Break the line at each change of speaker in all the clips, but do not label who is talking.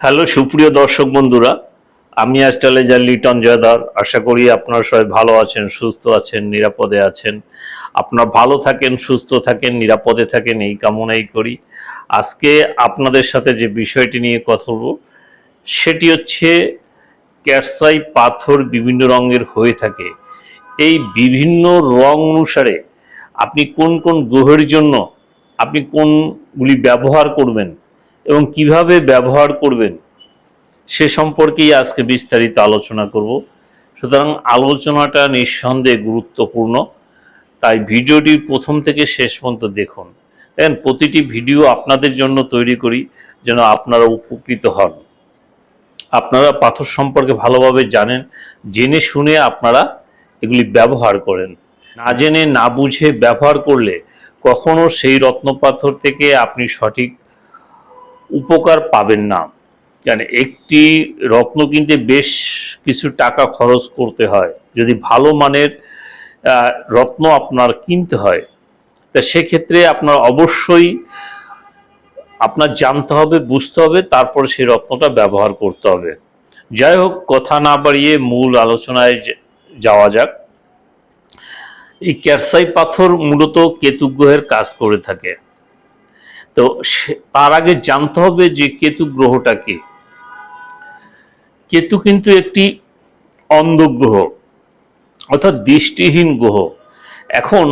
Hello, সুপ্রিয় দর্শক বন্ধুরা, আমি আজ অ্যাস্ট্রালেজার লিটন জয়দার। আশা করি আপনারা সবাই ভালো আছেন, সুস্থ আছেন, নিরাপদে আছেন। আপনারা ভালো থাকেন, সুস্থ থাকেন, নিরাপদে থাকেন, এই কামনাই করি। আজকে আপনাদের সাথে যে বিষয়টি নিয়ে কথা বলব, সেটি হচ্ছে ক্যারসাই পাথর বিভিন্ন রঙের হয়ে থাকে। এই বিভিন্ন রং অনুসারে আপনি কোন কোন গ্রহের জন্য আপনি কোনগুলি ব্যবহার করবেন এবং কীভাবে ব্যবহার করবেন সে সম্পর্কেই আজকে বিস্তারিত আলোচনা করব। সুতরাং আলোচনাটা নিঃসন্দেহে গুরুত্বপূর্ণ। তাই ভিডিওটি প্রথম থেকে শেষ পর্যন্ত দেখুন। দেখেন, প্রতিটি ভিডিও আপনাদের জন্য তৈরি করি যেন আপনারা উপকৃত হন। আপনারা পাথর সম্পর্কে ভালোভাবে জানেন, জেনে শুনে আপনারা এগুলি ব্যবহার করেন। না জেনে না বুঝে ব্যবহার করলে কখনো সেই রত্নপাথর থেকে আপনি সঠিক উপকার পাবেন না। কেন? একটি রত্ন কিনতে বেশ কিছু টাকা খরচ করতে হয়। যদি ভালো মানের রত্ন আপনার কিনতে হয়, তা সেক্ষেত্রে আপনার অবশ্যই আপনার জানতে হবে, বুঝতে হবে, তারপর সেই রত্নটা ব্যবহার করতে হবে। যাই হোক, কথা না বাড়িয়ে মূল আলোচনায় যাওয়া যাক। এই ক্যারসাই পাথর মূলত কেতু গ্রহের কাজ করে থাকে। তো তার আগে জানতে হবে যে কেতু গ্রহটা কি। কেতু কিন্তু একটি অন্ধ গ্রহ অর্থাৎ দৃষ্টিহীন গ্রহ। এখন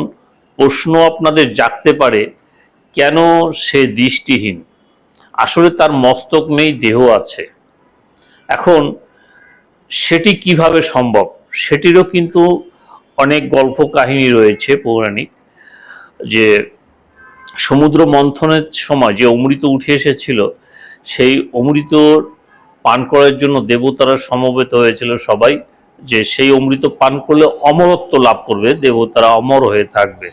প্রশ্ন আপনাদের জাগতে পারে, কেন সে দৃষ্টিহীন? আসলে তার মস্তক নেই দেহ আছে। এখন সেটি কীভাবে সম্ভব? সেটিরও কিন্তু অনেক গল্প কাহিনী রয়েছে, পৌরাণিক, যে সমুদ্র মন্থনের সময় যে অমৃত উঠে এসেছিল, সেই অমৃত পান করার জন্য দেবতারা সমবেত হয়েছিল সবাই, যে সেই অমৃত পান করলে অমরত্ব লাভ করবে, দেবতারা অমর হয়ে থাকবে।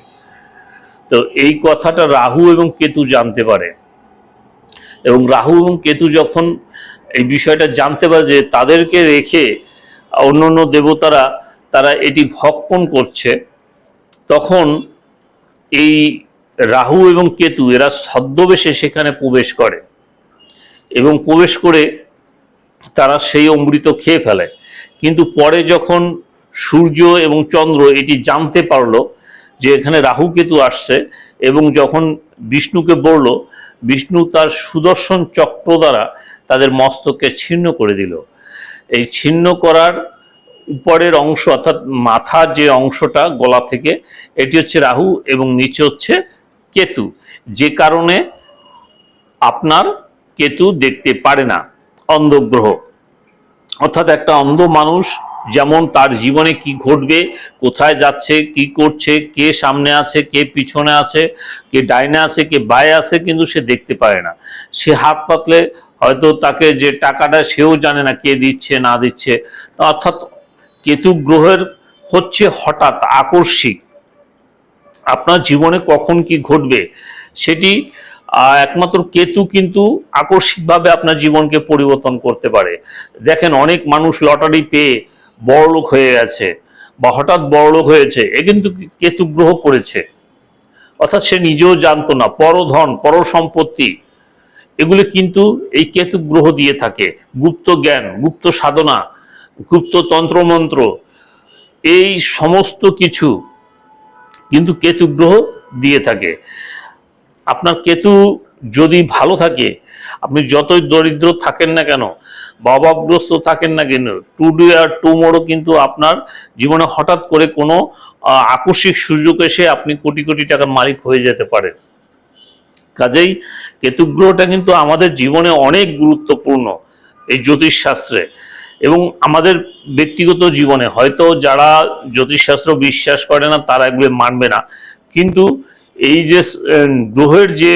তো এই কথাটা রাহু এবং কেতু জানতে পারে। এবং রাহু এবং কেতু যখন এই বিষয়টা জানতে পারে যে তাদেরকে রেখে অন্য অন্য দেবতারা, তারা এটি ভক্ষণ করছে, তখন এই রাহু এবং কেতু, এরা ছদ্মবেশে সেখানে প্রবেশ করে এবং প্রবেশ করে তারা সেই অমৃত খেয়ে ফেলে। কিন্তু পরে যখন সূর্য এবং চন্দ্র এটি জানতে পারল যে এখানে রাহু কেতু আসছে এবং যখন বিষ্ণুকে বলল, বিষ্ণু তার সুদর্শন চক্র দ্বারা তাদের মস্তককে ছিন্ন করে দিল। এই ছিন্ন করার উপরের অংশ অর্থাৎ মাথার যে অংশটা গলা থেকে, এটি হচ্ছে রাহু এবং নিচে হচ্ছে কেতু। যে কারণে আপনার কেতু দেখতে পারে না, অন্ধগ্রহ। অর্থাৎ একটা অন্ধ মানুষ যেমন তার জীবনে কি ঘটবে, কোথায় যাচ্ছে, কি করছে, কে সামনে আছে, কে পিছনে আছে, কে ডাইনে আছে, কে বায়ে আছে, কিন্তু সে দেখতে পারে না। সে হাত পাতলে হয়তো তাকে যে টাকাটা সেও জানে না কে দিচ্ছে, না দিচ্ছে। অর্থাৎ কেতু গ্রহের হচ্ছে হঠাৎ আকস্মিক। আপনার জীবনে কখন কি ঘটবে সেটি একমাত্র কেতু কিন্তু আকস্মিকভাবে আপনার জীবনকে পরিবর্তন করতে পারে। দেখেন অনেক মানুষ লটারি পেয়ে বড়লোক হয়ে গেছে বা হঠাৎ বড়লোক হয়েছে, এ কিন্তু কেতু গ্রহ করেছে। অর্থাৎ সে নিজেও জানতো না, পরধন পর সম্পত্তি এগুলি কিন্তু এই কেতু গ্রহ দিয়ে থাকে। গুপ্ত জ্ঞান, গুপ্ত সাধনা, গুপ্ত তন্ত্রমন্ত্র, এই সমস্ত কিছু কিন্তু কেতু গ্রহ দিয়ে থাকে। আপনার কেতু যদি ভালো থাকে, আপনি যতই দরিদ্র থাকেন না কেন বা অভাবগ্রস্ত থাকেন না কেন টুডে আর টু টুমোরও কিন্তু আপনার জীবনে হঠাৎ করে কোনো আকস্মিক সুযোগ এসে আপনি কোটি কোটি টাকার মালিক হয়ে যেতে পারেন। কাজেই কেতুগ্রহটা কিন্তু আমাদের জীবনে অনেক গুরুত্বপূর্ণ এই জ্যোতিষশাস্ত্রে। এবং আমাদের ব্যক্তিগত জীবনে হয়তো যারা জ্যোতিষশাস্ত্র বিশ্বাস করে না, তারা এগুলো মানবে না। কিন্তু এই যে গ্রহের যে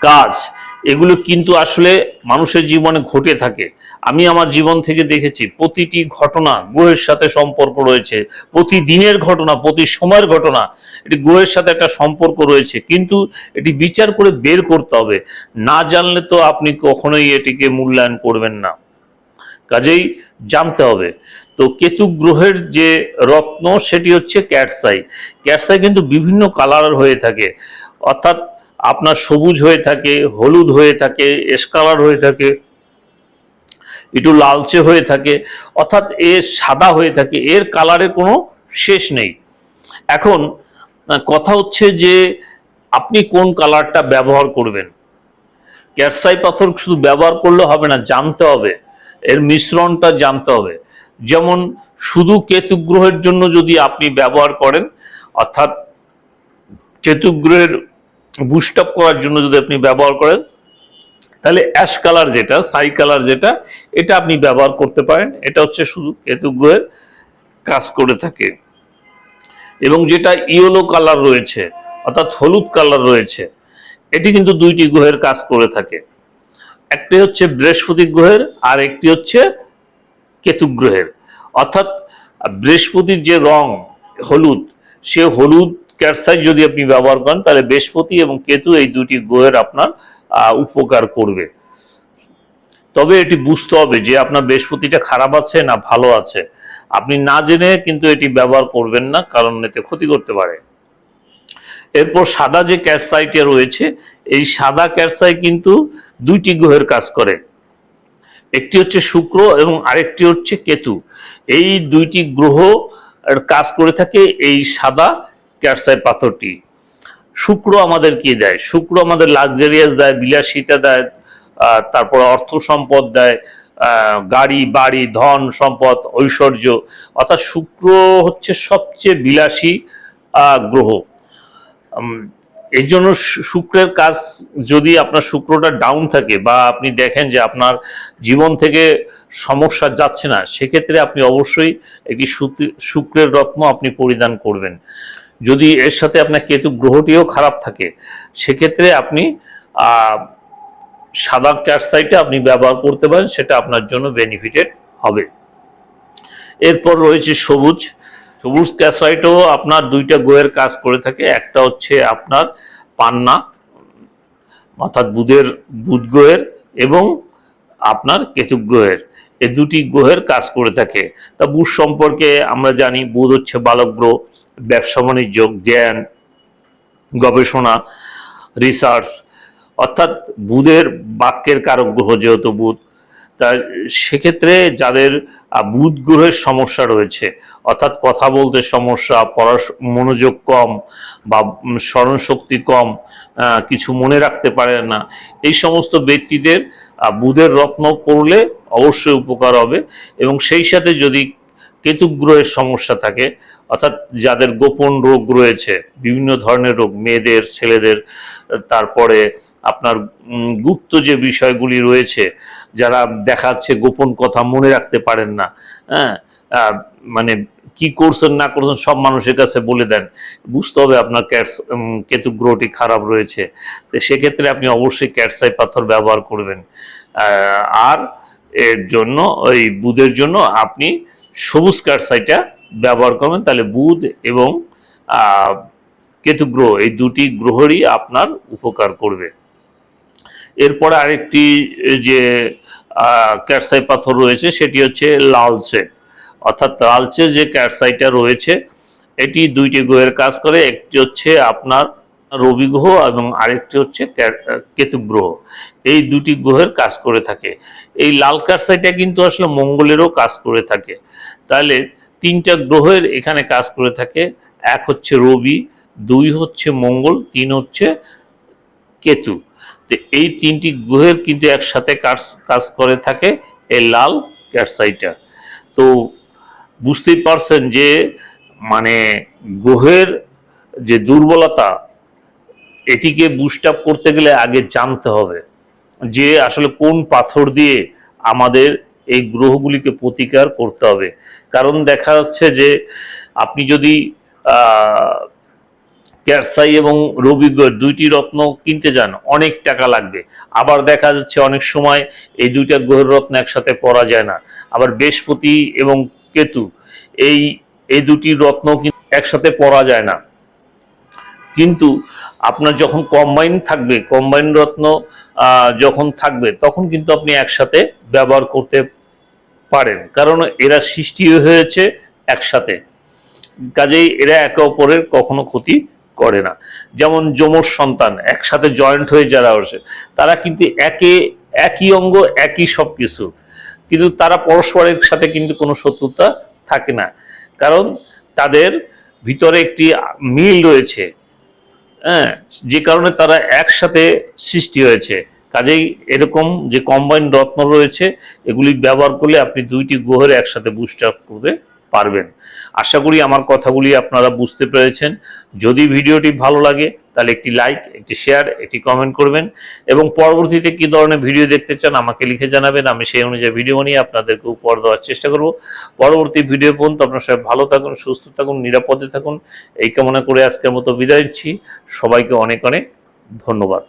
কাজ, এগুলো কিন্তু আসলে মানুষের জীবনে ঘটে থাকে। আমি আমার জীবন থেকে দেখেছি, প্রতিটি ঘটনা গ্রহের সাথে সম্পর্ক রয়েছে। প্রতিদিনের ঘটনা, প্রতি সময়ের ঘটনা, এটি গ্রহের সাথে একটা সম্পর্ক রয়েছে। কিন্তু এটি বিচার করে বের করতে হবে। না জানলে তো আপনি কখনোই এটিকে মূল্যায়ন করবেন না। কাজেই জানতে হবে। তো কেতু গ্রহের যে রত্ন, সেটি হচ্ছে ক্যাটসাই। ক্যাটসাই কিন্তু বিভিন্ন কালার হয়ে থাকে। অর্থাৎ আপনার সবুজ হয়ে থাকে, হলুদ হয়ে থাকে এসকালার হয়ে থাকে, একটু লালচে হয়ে থাকে, অর্থাৎ এ সাদা হয়ে থাকে, এর কালারের কোনো শেষ নেই। এখন কথা হচ্ছে যে আপনি কোন কালারটা ব্যবহার করবেন? ক্যারসাই পাথর শুধু ব্যবহার করলে হবে না, জানতে হবে। এর মিশ্রণটা জানতে হবে। যেমন শুধু কেতু গ্রহের জন্য যদি আপনি ব্যবহার করেন, অর্থাৎ কেতু গ্রহের বুস্ট আপ করার জন্য যদি আপনি ব্যবহার করেন, তাহলে অ্যাশ কালার যেটা সাই কালার যেটা, এটা আপনি ব্যবহার করতে পারেন। এটা হচ্ছে শুধু কেতুগ্রহের কাজ করে থাকে। এবং যেটা ইয়েলো কালার রয়েছে, অর্থাৎ হলুদ কালার রয়েছে, এটি কিন্তু দুইটি গ্রহের কাজ করে থাকে। একটি হচ্ছে বৃহস্পতি গ্রহের আর একটি হচ্ছে কেতু গ্রহের। অর্থাৎ বৃহস্পতির যে রং হলুদ, সে হলুদ ক্যারসাইজ যদি আপনি ব্যবহার করেন, তাহলে বৃহস্পতি এবং কেতু এই দুটি গ্রহের আপনার উপকার করবে। তবে এটি বুঝতে হবে যে আপনার বৃহস্পতিটা খারাপ আছে না ভালো আছে। আপনি না জেনে কিন্তু এটি ব্যবহার করবেন না, কারণ এতে ক্ষতি করতে পারে। এরপর সাদা যে ক্যারসাইটে রয়েছে, এই সাদা ক্যারসাই কিন্তু দুইটি গ্রহের কাজ করে। একটি হচ্ছে শুক্র এবং আরেকটি হচ্ছে কেতু। এই দুইটি গ্রহ কাজ করে থাকে এই সাদা ক্যারসাই পাথরটি। শুক্র আমাদের কি দেয়? শুক্র আমাদের লাক্সারিয়াস দেয়, বিলাসিতা দেয় তারপর অর্থ সম্পদ দেয় গাড়ি, বাড়ি, ধন সম্পদ, ঐশ্বর্য। অর্থাৎ শুক্র হচ্ছে সবচেয়ে বিলাসী গ্রহ। এই জন্য শুক্রের কাজ যদি আপনার শুক্রটা ডাউন থাকে বা আপনি দেখেন যে আপনার জীবন থেকে সমস্যা যাচ্ছে না, সেক্ষেত্রে আপনি অবশ্যই একটি শুক্র- শুক্রের রত্ন আপনি পরিধান করবেন। যদি এর সাথে আপনার কেতু গ্রহটিও খারাপ থাকে, সেক্ষেত্রে আপনি সাদা ক্যারসাইটে আপনি ব্যবহার করতে পারেন, সেটা আপনার জন্য বেনিফিটেড হবে। এরপর রয়েছে সবুজ। সবুজ ক্যাসাইটও আপনার দুইটা গোয়ের কাজ করে থাকে। একটা হচ্ছে আপনার পান্না, অর্থাৎ বুধের, বুধ গ্রহের এবং আপনার কেতুক গ্রহের এই দুটি গ্রহের কাজ করে থাকে। তা বুধ সম্পর্কে আমরা জানি, বুধ হচ্ছে বালক গ্রহ, ব্যবসা বাণিজ্য, জ্ঞান, গবেষণা, রিসার্চ। অর্থাৎ বুধের বাক্যের কারক গ্রহ যেহেতু বুধ, তা সেক্ষেত্রে যাদের বুধ গ্রহের সমস্যা রয়েছে। অর্থাৎ কথা বলতে সমস্যা পড়াশ মনোযোগ কম বা স্মরণশক্তি কম কিছু মনে রাখতে পারে না। এই সমস্ত ব্যক্তিদের বুধের রত্ন পড়লে অবশ্যই উপকার হবে এবং সেই সাথে যদি কেতু গ্রহের সমস্যা থাকে, অর্থাৎ যাদের গোপন রোগ রয়েছে, বিভিন্ন ধরনের রোগ, মেয়েদের, ছেলেদের তারপরে আপনার গুপ্ত যে বিষয়গুলি রয়েছে, যারা দেখাচ্ছে গোপন কথা মনে রাখতে পারেন না হ্যাঁ মানে কি করছেন, না করছেন, সব মানুষের কাছে বলে দেন। বুঝতে হবে আপনার ক্যাটস কেতু গ্রহটি খারাপ রয়েছে। তো সেক্ষেত্রে আপনি অবশ্যই ক্যাটসাই পাথর ব্যবহার করবেন। আর এর জন্য, ওই বুধের জন্য আপনি সবুজ ক্যাটসাইটা ব্যবহার করবেন। তাহলে বুধ এবং কেতু গ্রহ, এই দুটি গ্রহরই আপনার উপকার করবে। এরপরে আরেকটি যে ক্যারসাই পাথর রয়েছে, সেটি হচ্ছে লালচে। অর্থাৎ লালচে যে ক্যারসাইটা রয়েছে, এটি দুইটি গ্রহের কাজ করে, একটি হচ্ছে আপনার রবি গ্রহ এবং আরেকটি হচ্ছে কেতু গ্রহ। এই দুটি গ্রহের কাজ করে থাকে। এই লাল ক্যারসাইটা কিন্তু আসলে মঙ্গলেরও কাজ করে থাকে। তাহলে তিনটা গ্রহের এখানে কাজ করে থাকে, এক হচ্ছে রবি দুই হচ্ছে মঙ্গল, তিন হচ্ছে কেতু। তো এই তিনটি গ্রহের কিন্তু একসাথে কাজ কাজ করে থাকে এই লাল ক্যাটসাইটা তো বুঝতেই পারছেন যে মানে গ্রহের যে দুর্বলতা, এটিকে বুস্ট আপ করতে গেলে আগে জানতে হবে যে আসলে কোন পাথর দিয়ে আমাদের এই গ্রহগুলিকে প্রতিকার করতে হবে। কারণ দেখা যাচ্ছে যে, আপনি যদি ক্যারসাই এবং রবি দুইটি রত্ন কিনতে যান, অনেক টাকা লাগবে। আবার দেখা যাচ্ছে অনেক সময় এই দুইটা গ্রহের রত্ন একসাথে পরা যায় না। আবার বৃহস্পতি এবং কেতু, এই এই দুটি রত্ন একসাথে পরা যায় না। কিন্তু আপনার যখন কম্বাইন থাকবে কম্বাইন রত্ন যখন থাকবে, তখন কিন্তু আপনি একসাথে ব্যবহার করতে পারেন। কারণ এরা সৃষ্টি হয়েছে একসাথে। কাজেই এরা একে অপরের কখনো ক্ষতি করে না। যেমন যমজ সন্তান, একসাথে জয়েন্ট হয়ে যারা আসে, তারা কিন্তু একে, একই অঙ্গ, একই সব কিছু কিন্তু তারা পরস্পরের সাথে কিন্তু কোনো শত্রুতা থাকে না। কারণ তাদের ভিতরে একটি মিল রয়েছে। হ্যাঁ যে কারণে তারা একসাথে সৃষ্টি হয়েছে। কাজেই এরকম যে কম্বাইন রত্ন রয়েছে, এগুলি ব্যবহার করলে আপনি দুইটি গ্রহের একসাথে বুস্ট আপ করতে পারবেন। আশা করি আমার কথাগুলি আপনারা বুঝতে পেরেছেন। যদি ভিডিওটি ভালো লাগে, তাহলে একটি লাইক, একটি শেয়ার, একটি কমেন্ট করবেন। এবং পরবর্তীতে কি ধরনের ভিডিও দেখতে চান আমাকে লিখে জানাবেন। আমি সেই অনুযায়ী ভিডিও নিয়ে আপনাদেরকে উপহার দেওয়ার চেষ্টা করব। পরবর্তী ভিডিও পর্যন্ত আপনার সবাই ভালো থাকুন, সুস্থ থাকুন, নিরাপদে থাকুন। এই কামনা করে আজকের মতো বিদায় দিচ্ছি সবাইকে অনেক অনেক ধন্যবাদ।